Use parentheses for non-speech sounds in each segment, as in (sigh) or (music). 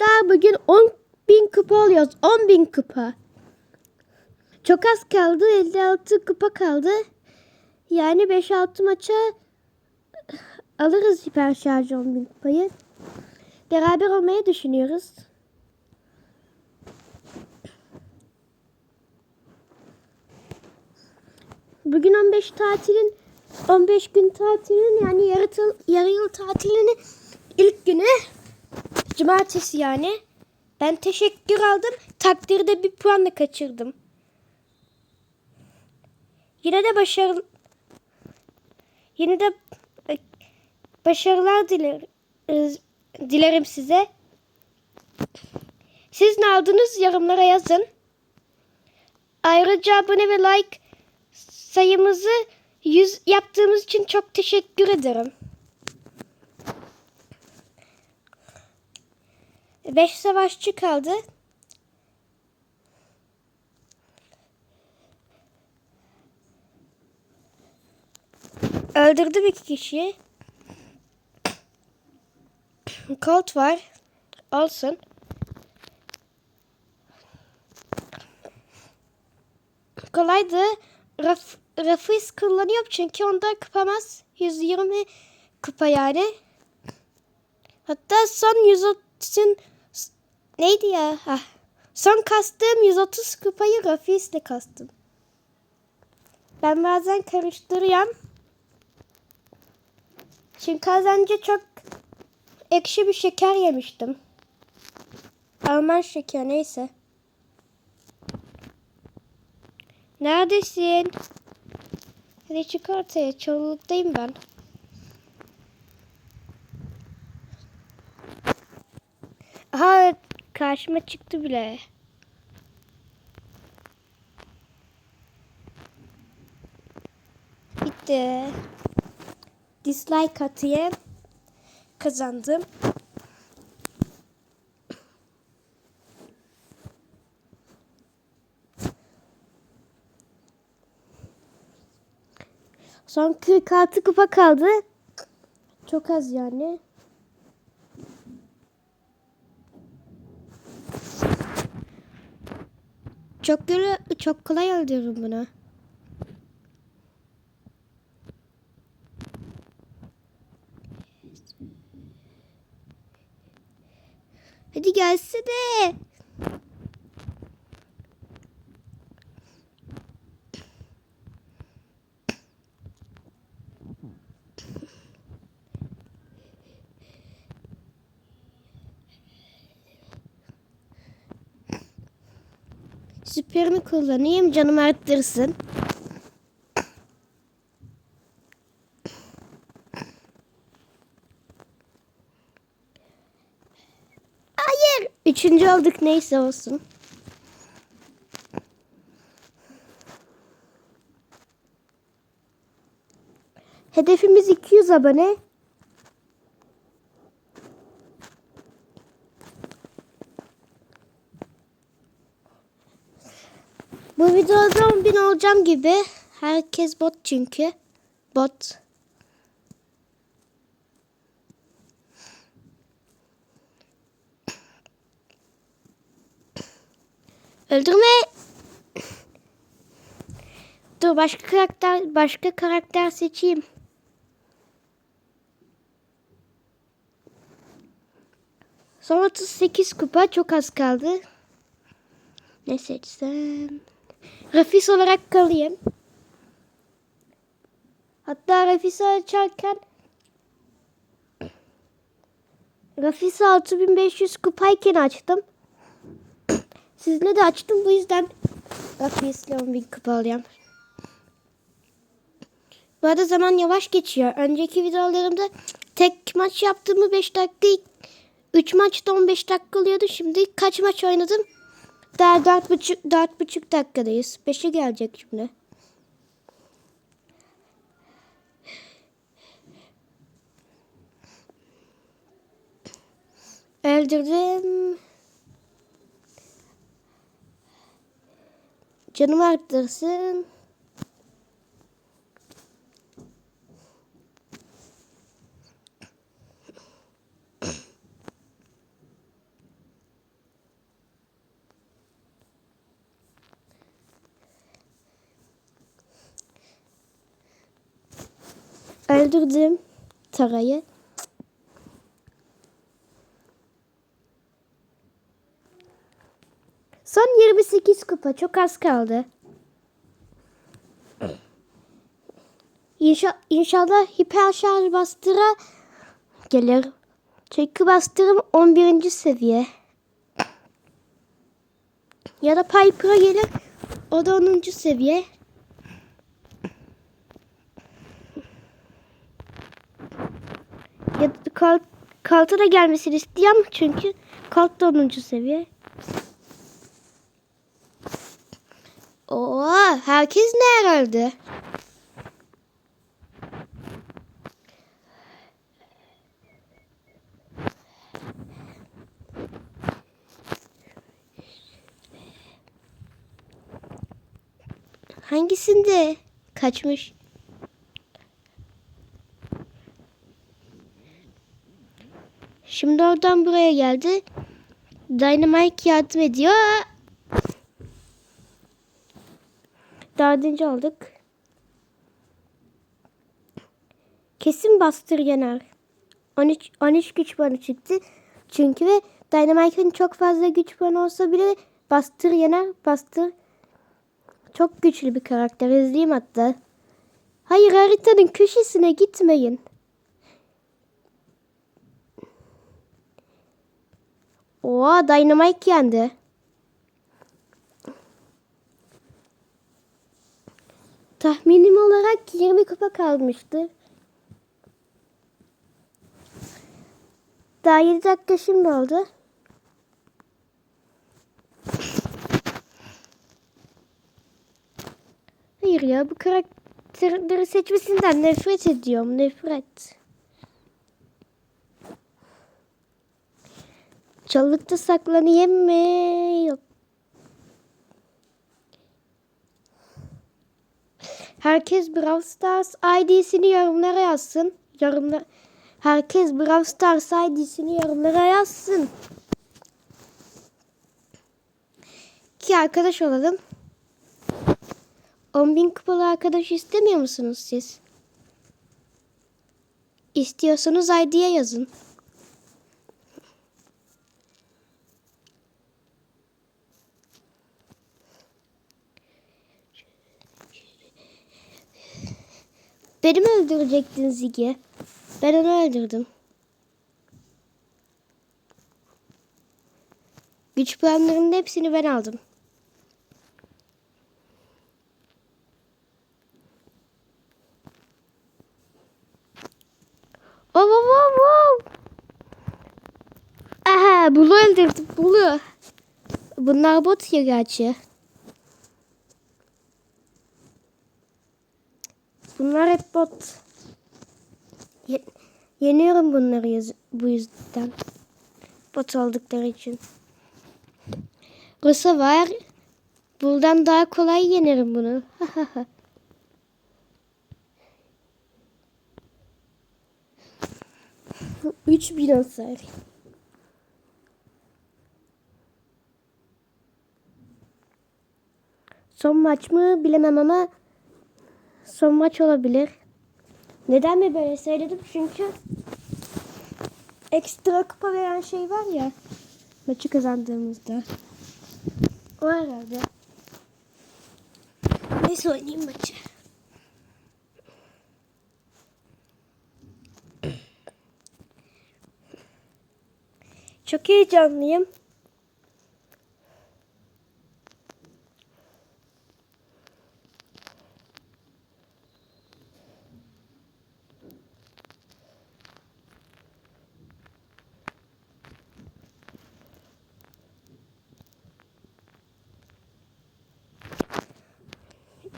Arkadaşlar bugün 10 bin kupa alıyoruz. 10 bin kupa. Çok az kaldı. 56 kupa kaldı. Yani 5-6 maça alırız hiper şarj 10 bin kupayı. Beraber olmayı düşünüyoruz. Bugün 15 tatilin 15 gün tatilin yani yarı, yarı yıl günü cumartesi yani. Ben teşekkür aldım. Takdirde bir puanla kaçırdım. Yine de başarı yine de e, başarılar dilerim, dilerim size. Siz ne aldınız yorumlara yazın. Ayrıca abone ve like sayımızı 100 yaptığımız için çok teşekkür ederim. 5 savaşçı kaldı. Öldürdüm iki kişiyi. Colt var. Olsun. Kolaydı. Raf, Rafis kullanıyorum çünkü onda kupamaz. 120 kupa yani. Hatta son 130'un neydi ya? Hah. Son kastığım 130 kupayı Rafis'le kastım. Ben bazen karıştırıyorum. Çünkü az önce çok ekşi bir şeker yemiştim. Alman şeker neyse. Neredesin? Hadi çık ortaya. Çoğunluktayım ben. Aha karşıma çıktı bile. Bitti. Dislike atayım. Kazandım. Son 46 kupa kaldı. Çok az yani. Çok çok kolay öldürürüm bunu. Hadi gelsene. Süperimi kullanayım canım arttırsın. Hayır. Üçüncü olduk neyse olsun. Hedefimiz 200 abone. Bu videoda 10 bin olacağım gibi. Herkes bot çünkü. Bot. Öldürme. Dur başka karakter başka karakter seçeyim. Son 38 kupa çok az kaldı. Ne seçsem? Rafis olarak kalayım. Hatta Rafis'i açarken Rafis'i 6500 kupayken açtım. (clears throat) Sizle de açtım bu yüzden Rafis'le 10.000 kupa alıyorum. Bu arada zaman yavaş geçiyor. Önceki videolarımda tek maç yaptığımı 5 dakika 3 maçta 15 dakika oluyordu. Şimdi kaç maç oynadım? Daha dört buçuk, dört buçuk dakikadayız. Beşe gelecek şimdi. Öldürdüm. Canım arttırsın. Öldürdüm Tara'yı. Son 28 kupa. Çok az kaldı. İnşa inşallah hiper şarj bastıra gelir. Çünkü bastırım 11. seviye. Ya da Piper'a gelir. O da 10. seviye. Ya da kalt, kalta da gelmesini istiyorum çünkü kalt da 10. seviye. Oo, herkes ne herhalde? Hangisinde kaçmış? Şimdi oradan buraya geldi. Dynamite yardım ediyor. Dördüncü olduk. Kesin bastır yener. 13, 13 güç puanı çıktı. Çünkü ve Dynamite'ın çok fazla güç puanı olsa bile bastır yener. Bastır çok güçlü bir karakter. İzleyeyim hatta. Hayır haritanın köşesine gitmeyin. Oo Dynamite yendi. Tahminim olarak 20 kupa kalmıştı. Daha 7 dakika şimdi oldu. Hayır ya bu karakterleri seçmesinden nefret ediyorum. Nefret. Çalılıkta saklanayım mı? Yok. Herkes Brawl Stars ID'sini yorumlara yazsın. Yorumlar Herkes Brawl Stars ID'sini yorumlara yazsın. Ki arkadaş olalım. 10.000 kupalı arkadaş istemiyor musunuz siz? İstiyorsanız ID'ye yazın. Beni mi öldürecektin Ziggy? Ben onu öldürdüm. Güç puanlarının hepsini ben aldım. Oh, oh, oh, oh. Aha, bunu öldürdüm. Bunu. Bunlar bot ya gerçi. Bunlar hep bot. Ye- yeniyorum bunları bu yüzden. Bot oldukları için. Rusa var. Buradan daha kolay yenerim bunu. (laughs) 3000 hasar. Son maç mı bilemem ama son maç olabilir. Neden mi böyle söyledim? Çünkü ekstra kupa veren şey var ya maçı kazandığımızda. O herhalde. Neyse oynayayım maçı. Çok heyecanlıyım.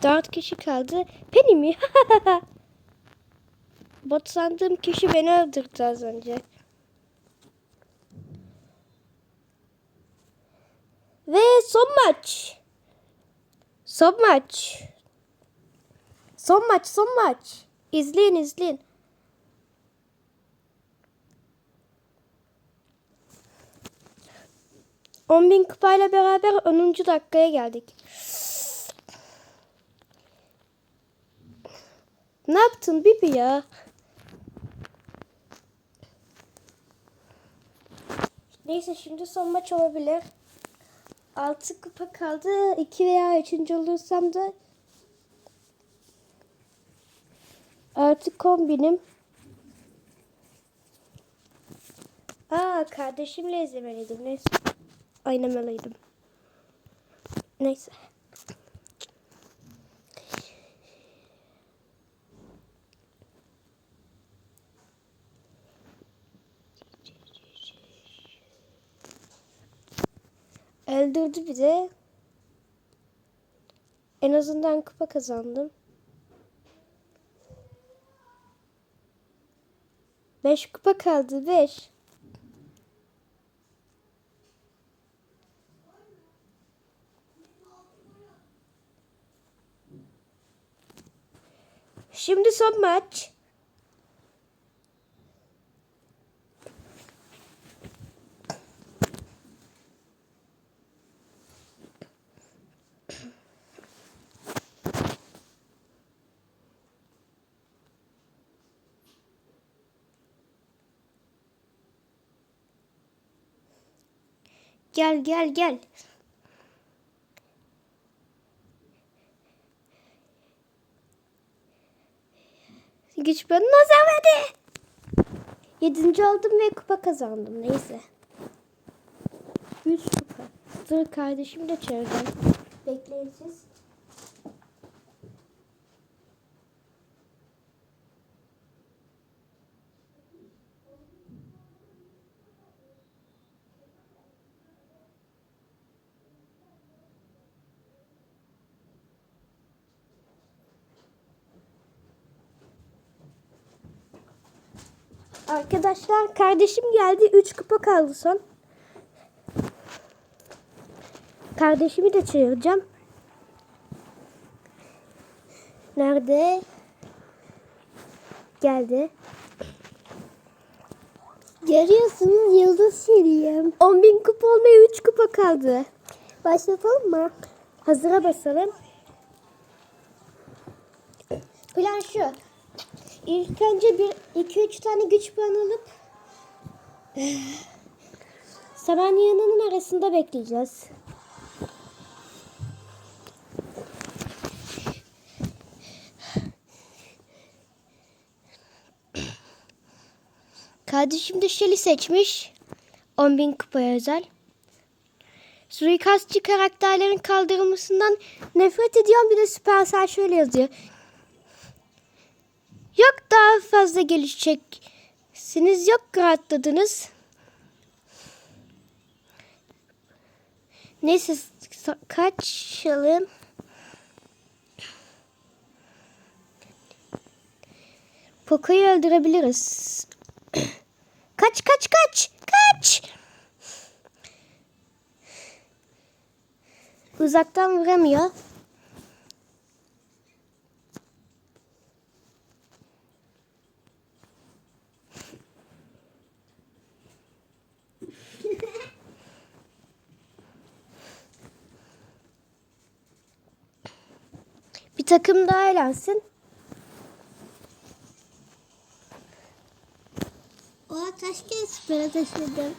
Dört kişi kaldı. Penny mi? (laughs) Bot sandığım kişi beni öldürdü az önce. Ve son maç. Son maç. Son maç, son maç. İzleyin, izleyin. On bin kupayla beraber 10. dakikaya geldik. Ne yaptın Bibi ya? Neyse şimdi son maç olabilir. 6 kupa kaldı. 2 veya 3. olursam da artık kombinim. Aa kardeşimle izlemeliydim. Neyse. Oynamalıydım. Neyse. Öldürdü bir de. En azından kupa kazandım. Beş kupa kaldı. Beş. Şimdi son maç. Gel gel gel. Güç bana verdi. Yedinci oldum ve kupa kazandım. Neyse. Yüz kupa. Dur kardeşim de çağıracağım. Bekleyin siz. Arkadaşlar kardeşim geldi. 3 kupa kaldı son. Kardeşimi de çağıracağım. Nerede? Geldi. Görüyorsunuz yıldız seriyim. 10 bin kupa olmaya 3 kupa kaldı. Başlatalım mı? Hazıra basalım. Plan şu. İlk önce bir iki üç tane güç puanı alıp (sighs) Samanya'nın arasında bekleyeceğiz. (sighs) Kardeşim de Shelly seçmiş. 10.000 kupaya özel. Suikastçı karakterlerin kaldırılmasından nefret ediyorum. Bir de Supercell şöyle yazıyor. Yok daha fazla gelişeceksiniz. Yok rahatladınız. Neyse kaçalım. Poco'yu öldürebiliriz. (coughs) kaç kaç kaç kaç. Uzaktan vuramıyor. Takım daha elensin. O taş kesmeye taşıdım.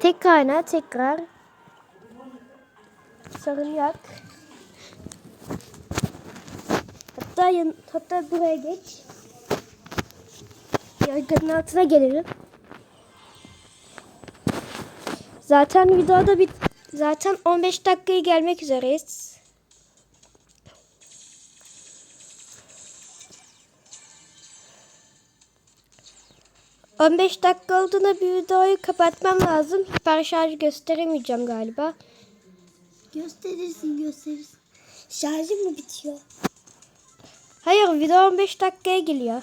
Tek kaynağı tekrar. Sorun yok. Hatta yan, hatta buraya geç. Yargının altına gelelim. Zaten videoda bit zaten 15 dakikaya gelmek üzereyiz. ...15 dakika olduğunda bir videoyu kapatmam lazım. Hiper şarj gösteremeyeceğim galiba. Gösterirsin gösterirsin. Şarjım mı bitiyor? Hayır video 15 dakikaya geliyor.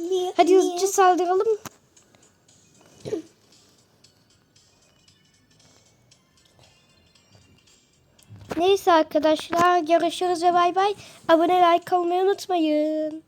Niye? Hadi Niye? hızlıca saldıralım. Neyse arkadaşlar görüşürüz ve bay bay. Abone like olmayı unutmayın.